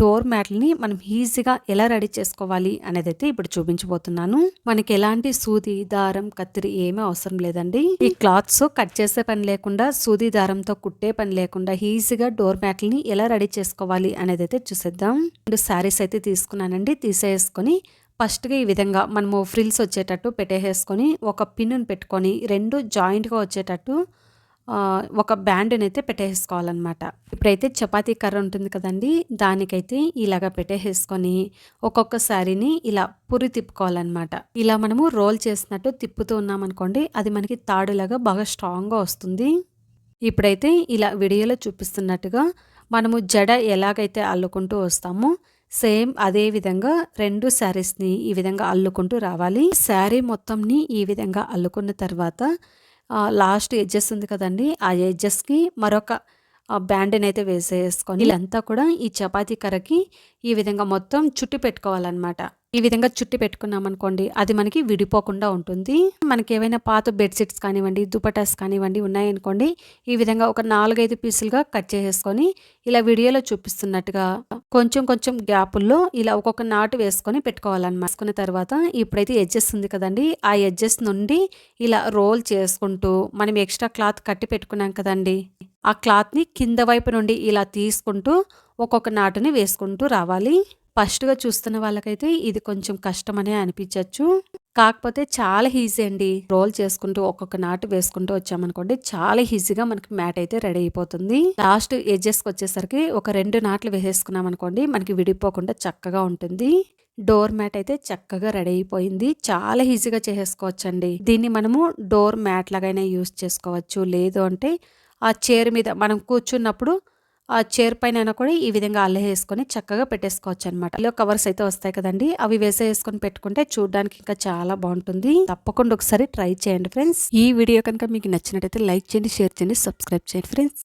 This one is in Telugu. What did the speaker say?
డోర్ మ్యాట్లని మనం ఈజీగా ఎలా రెడీ చేసుకోవాలి అనేది అయితే ఇప్పుడు చూపించబోతున్నాను. మనకి ఎలాంటి సూది దారం కత్తిరి ఏమీ అవసరం లేదండి. ఈ క్లాత్స్ కట్ చేసే పని లేకుండా సూది దారంతో కుట్టే పని లేకుండా ఈజీగా డోర్ మ్యాట్ని ఎలా రెడీ చేసుకోవాలి అనేది అయితే చూసేద్దాం. రెండు శారీస్ అయితే తీసుకున్నానండి. తీసేసుకొని ఫస్ట్గా ఈ విధంగా మనము ఫ్రిల్స్ వచ్చేటట్టు పెట్టేసుకొని ఒక పిన్నును పెట్టుకొని రెండు జాయింట్గా వచ్చేటట్టు ఒక బ్యాండ్ని అయితే పెట్టేసుకోవాలన్నమాట. ఇప్పుడైతే చపాతీ కర్ర ఉంటుంది కదండి దానికైతే ఇలాగ పెట్టేసుకొని ఒక్కొక్క శారీని ఇలా పురి తిప్పుకోవాలన్నమాట. ఇలా మనము రోల్ చేసినట్టు తిప్పుతూ ఉన్నామనుకోండి అది మనకి తాడులాగా బాగా స్ట్రాంగ్గా వస్తుంది. ఇప్పుడైతే ఇలా వీడియోలో చూపిస్తున్నట్టుగా మనము జడ ఎలాగైతే అల్లుకుంటూ వస్తామో సేమ్ అదే విధంగా రెండు శారీస్ని ఈ విధంగా అల్లుకుంటూ రావాలి. శారీ మొత్తంని ఈ విధంగా అల్లుకున్న తర్వాత లాస్ట్ ఎడ్జెస్ ఉంది కదండి. ఆ ఎడ్జెస్కి మరొక బ్యాండ్ని అయితే వేసేసుకొని ఇదంతా కూడా ఈ చపాతీ కర్రకి ఈ విధంగా మొత్తం చుట్టి పెట్టుకోవాలన్నమాట. ఈ విధంగా చుట్టి పెట్టుకున్నాం అనుకోండి అది మనకి విడిపోకుండా ఉంటుంది. మనకి ఏవైనా పాత బెడ్షీట్స్ కానివ్వండి దుపటాస్ కానివ్వండి ఉన్నాయనుకోండి ఈ విధంగా ఒక నాలుగైదు పీసులుగా కట్ చేసేసుకొని ఇలా వీడియోలో చూపిస్తున్నట్టుగా కొంచెం కొంచెం గ్యాపుల్లో ఇలా ఒక్కొక్క నాటు వేసుకొని పెట్టుకోవాలన్నమాట. వేసుకున్న తర్వాత ఇప్పుడైతే ఎడ్జెస్ ఉంది కదండి ఆ ఎడ్జెస్ నుండి ఇలా రోల్ చేసుకుంటూ మనం ఎక్స్ట్రా క్లాత్ కట్టి పెట్టుకున్నాం కదండి ఆ క్లాత్ని కింద వైపు నుండి ఇలా తీసుకుంటూ ఒక్కొక్క నాటుని వేసుకుంటూ రావాలి. ఫస్ట్గా చూస్తున్న వాళ్ళకైతే ఇది కొంచెం కష్టమనే అనిపించవచ్చు కాకపోతే చాలా ఈజీ అండి. రోల్ చేసుకుంటూ ఒక్కొక్క నాటు వేసుకుంటూ వచ్చామనుకోండి చాలా ఈజీగా మనకి మ్యాట్ అయితే రెడీ అయిపోతుంది. లాస్ట్ ఎడ్జెస్కి వచ్చేసరికి ఒక రెండు నాట్లు వేసేసుకున్నాం అనుకోండి మనకి విడిపోకుండా చక్కగా ఉంటుంది. డోర్ మ్యాట్ అయితే చక్కగా రెడీ అయిపోయింది. చాలా ఈజీగా చేసేసుకోవచ్చండి. దీన్ని మనము డోర్ మ్యాట్ లాగైనా యూస్ చేసుకోవచ్చు. లేదు అంటే ఆ చైర్ మీద మనం కూర్చున్నప్పుడు ఆ చైర్ పైన కూడా ఈ విధంగా అల్లహేసుకొని చక్కగా పెట్టేసుకోవచ్చు అనమాట ఇలా కవర్స్ అయితే వస్తాయి కదండి అవి వేసేసుకొని పెట్టుకుంటే చూడడానికి ఇంకా చాలా బాగుంటుంది. తప్పకుండా ఒకసారి ట్రై చేయండి ఫ్రెండ్స్ ఈ వీడియో కనుక మీకు నచ్చినట్టయితే లైక్ చేయండి షేర్ చేయండి సబ్స్క్రైబ్ చేయండి ఫ్రెండ్స్